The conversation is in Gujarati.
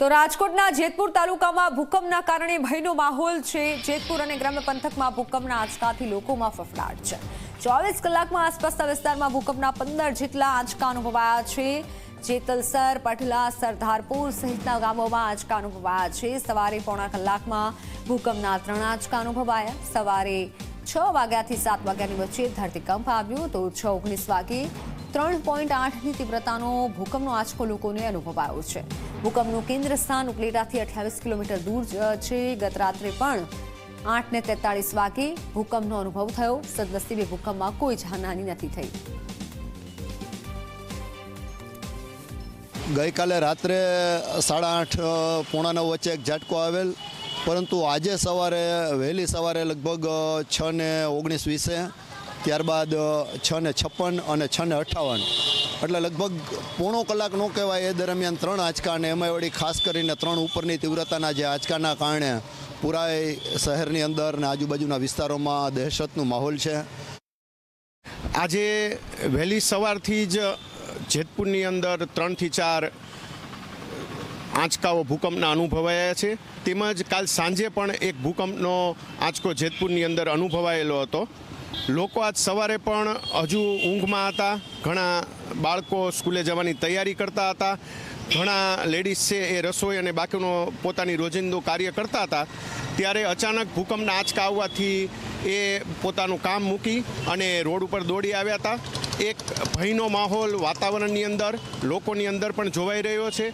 તો રાજકોટના જેતપુર તાલુકામાં ભૂકંપના કારણે ભયનો માહોલ છે. જેતપુર અને ગ્રામ્ય પંથકમાં ભૂકંપના આંચકાથી લોકોમાં ફફડાટ છે. ચોવીસ કલાકમાં આસપાસના વિસ્તારમાં ભૂકંપના પંદર જેટલા આંચકા અનુભવાયા છે. જેતલસર, પટલા સરદારપુર સહિતના ગામોમાં આંચકા અનુભવાયા છે. સવારે પોણા કલાકમાં ભૂકંપના ત્રણ આંચકા અનુભવાયા. સવારે છ વાગ્યાથી સાત વાગ્યાની વચ્ચે ધરતીકંપ આવ્યો તો છ ઓગણીસ વાગે ત્રણ પોઈન્ટ આઠની તીવ્રતાનો ભૂકંપનો આંચકો લોકોને અનુભવાયો છે. ભૂકંપનું કેન્દ્ર સ્થાન ઉકલેટાથી અઠ્યાવીસ કિલોમીટર દૂર છે. ગત રાત્રે પણ આઠ ને તેતાળીસ વાગે ભૂકંપનો અનુભવ થયો. સદનસીબે ભૂકંપમાં કોઈ જાનહાની નથી થઈ. ગઈકાલે રાત્રે સાડા આઠ પોણા નવ વચ્ચે એક ઝાટકો આવેલ. પરંતુ આજે સવારે, વહેલી સવારે લગભગ છ ને ઓગણીસ વીસે, ત્યારબાદ છ ને છપ્પન અને છ ને અઠ્ઠાવન એટલે લગભગ પોણો કલાક નો કહેવાય એ દરમિયાન ત્રણ આંચકા અને એમાં વળી ખાસ કરીને ત્રણ ઉપરની તીવ્રતાના જે આંચકાના કારણે પુરાય શહેરની અંદર ને આજુબાજુના વિસ્તારોમાં દહેશતનું માહોલ છે. આજે વહેલી સવારથી જ જેતપુરની અંદર ત્રણથી ચાર આંચકાઓ ભૂકંપના અનુભવાયા છે. તેમજ કાલ સાંજે પણ એક ભૂકંપનો આંચકો જેતપુરની અંદર અનુભવાયેલો હતો. લોકો આજ સવારે પણ હજુ ઊંઘમાં હતા. ઘણા બાળકો સ્કૂલે જવાની તૈયારી કરતા હતા. ઘણા લેડીઝ છે એ રસોઈ અને બાકીનો પોતાની રોજિંદુ કાર્ય કરતા હતા. ત્યારે અચાનક ભૂકંપના આંચકા આવવાથી એ પોતાનું કામ મૂકી અને રોડ ઉપર દોડી આવ્યા હતા. એક ભયનો માહોલ વાતાવરણની અંદર, લોકોની અંદર પણ જોવાઈ રહ્યો છે.